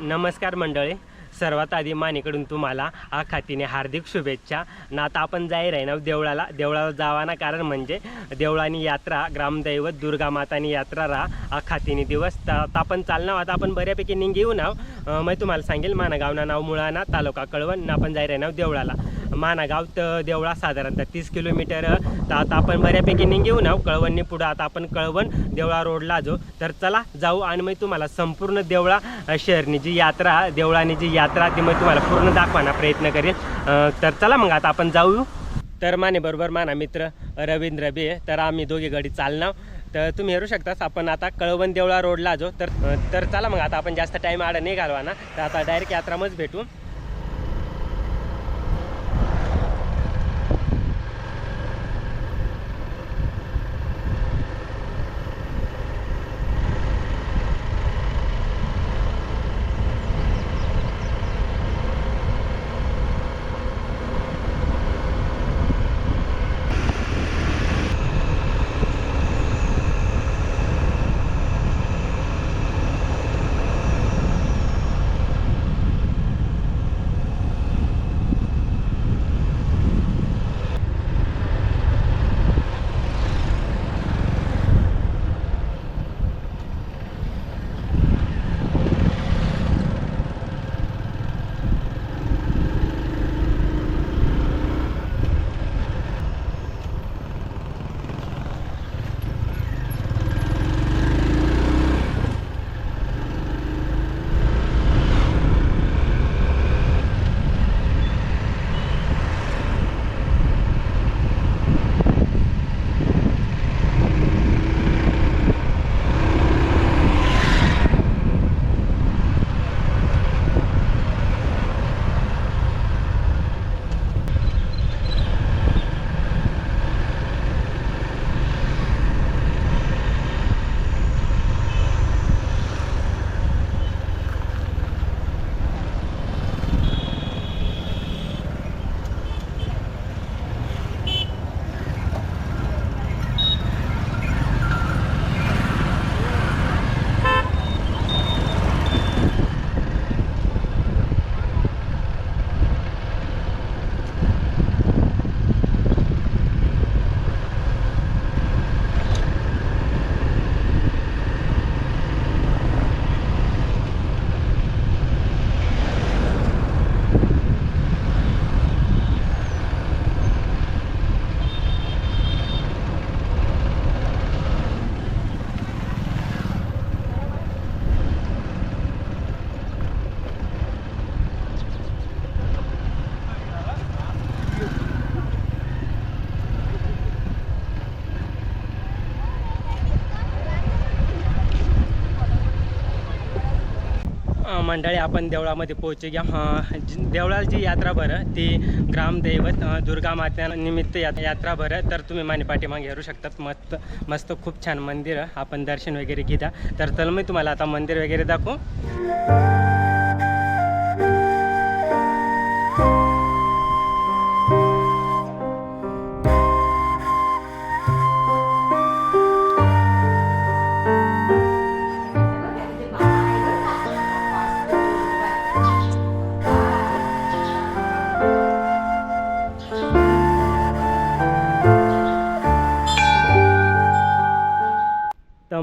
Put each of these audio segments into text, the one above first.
नमस्कार मंडळी. सर्वात आधी मानेकडून तुम्हाला हा खातीने हार्दिक शुभेच्छा. ना आता आपण जाहीर आहे ना देवळाला देवळाला जावाना कारण म्हणजे देवळानी यात्रा ग्रामदैवत दुर्गा मातानी यात्रा रा खातीने दिवस. तर आता आपण चालणार आता आपण बऱ्यापैकी निघेऊ येऊ नाव मग मी तुम्हाला सांगेल मानागावना नाव मुळाना तालुका कळवण. ना आपण जाहीर आहे नाव देवळाला. मानागाव तर देवळा साधारणतः तीस किलोमीटर. तर आता आपण बऱ्यापैकी निघेऊ ना कळवणनी पुढं आता आपण कळवण देवळा रोडला जो तर चला जाऊ आणि मग तुम्हाला संपूर्ण देवळा शहरनी जी यात्रा देवळानी जी यात्रा ती मग तुम्हाला पूर्ण दाखवायला प्रयत्न करेल तर चला मग आता आपण जाऊ. तर माने बरोबर माना मित्र रवींद्र बे तर आम्ही दोघे गडी चालणार. तर तुम्ही हेरू शकतास. आपण आता कळवण देवळा रोडला जो तर तर चला मग आता आपण जास्त टाईम आड नाही घालवा ना तर आता डायरेक्ट यात्रामच भेटू. मंडळी आपण देवळामध्ये पोहोचू घ्या अ, जी- देवळाला जी यात्रा भरं ती ग्रामदैवत दुर्गा माता निमित्त या- यात्रा भरं. तर तुम्ही माने पाठीमागे हरू शकतात. मस्त मस्त खूप छान मंदिर आपण दर्शन वगैरे घेता. तर चल मी तुम्हाला आता मंदिर वगैरे दाखवू.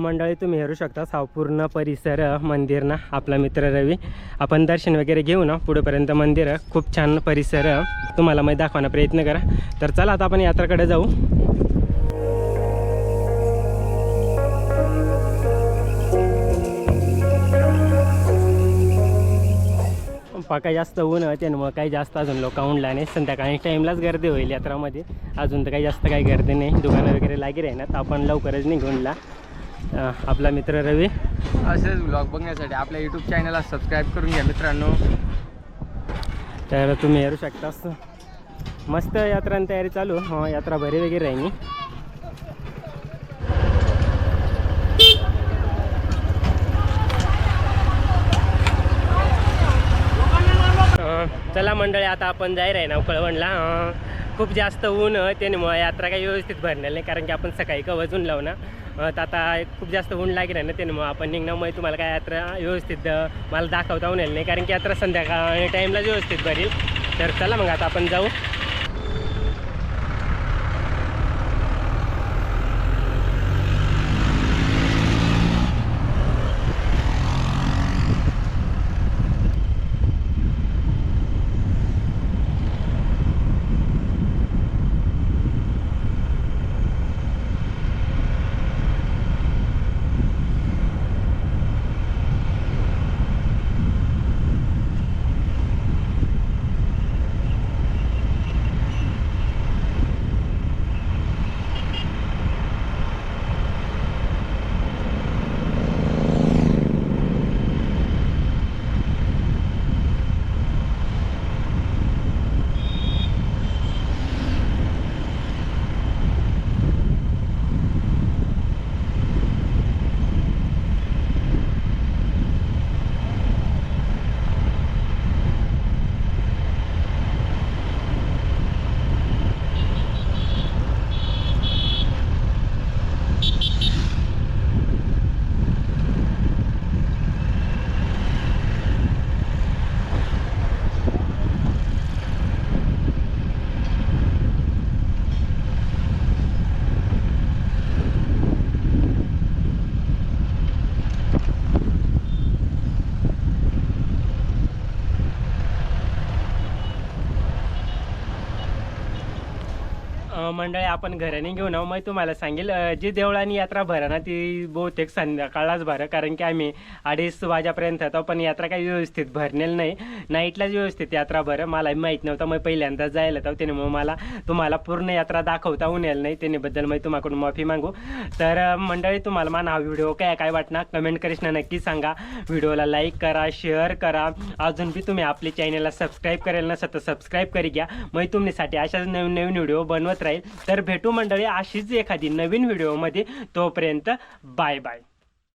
मंडळी तुम्ही हेरू शकता हा पूर्ण परिसर मंदिर ना आपला मित्र रवी. आपण दर्शन वगैरे घेऊ ना पुढेपर्यंत मंदिर खूप छान परिसर तुम्हाला मी दाखवण्याचा प्रयत्न करा. तर चला आता आपण यात्राकडे जाऊ. पाका जास्त ऊन आहे त्यामुळं काही जास्त अजून लोक उंडला नाही. संध्याकाळी टाईमलाच गर्दी होईल यात्रामध्ये. अजून तर काही जास्त काही गर्दी नाही. दुकानं वगैरे लागी तर आपण लवकरच निघूनला आपला मित्र रवी. असेच ब्लॉग बघण्यासाठी आपल्या यूट्यूब चॅनलला सबस्क्राईब करून घ्या मित्रांनो. तर तुम्ही येऊ शकता मस्त यात्रा तयारी चालू. हं, यात्रा भरी वगैरे राहिनी अं, चला मंडळी आता आपण जाहीर आहे ना कळवणला खूप जास्त ऊन आहे, यात्रा काही व्यवस्थित भरणार नाही. कारण की आपण सकाळी कवचून लावू ना तर आता खूप जास्त ऊन लागेल ना त्यामुळे आपण निघण्यामुळे तुम्हाला काय यात्रा व्यवस्थित मला दाखवता येईल नाही. कारण की यात्रा संध्याकाळ टाईमला व्यवस्थित भरेल. तर चला मग आता आपण जाऊ. मंडळी आपण घराने घेऊन आहो. मग तुम्हाला सांगेल जी देवळानी यात्रा भरा ना ती बहुतेक संध्याकाळलाच भरा. कारण की आम्ही अडीच वाजेपर्यंत येतो पण यात्रा काही व्यवस्थित भरलेली नाही. नाईटलाच व्यवस्थित यात्रा भरं. मला माहीत नव्हतं मग पहिल्यांदा जायला तर त्याने मग मला तुम्हाला पूर्ण यात्रा दाखवता येईल नाही. त्यानेबद्दल मग तुम्हाकडून माफी मागू. तर मंडळी तुम्हाला मान हा व्हिडिओ काय काय वाटणार कमेंट करीशना नक्की सांगा. व्हिडिओला लाईक करा शेअर करा. अजून बी तुम्ही आपल्या चॅनलला सबस्क्राईब करेल नसतं तर सबस्क्राईब करी घ्या. मग तुमच्यासाठी अशाच नवीन नवीन व्हिडिओ बनवत राहील तर भेटू मंडळी अशीच एखादी नवीन व्हिडिओमध्ये तोपर्यंत बाय बाय.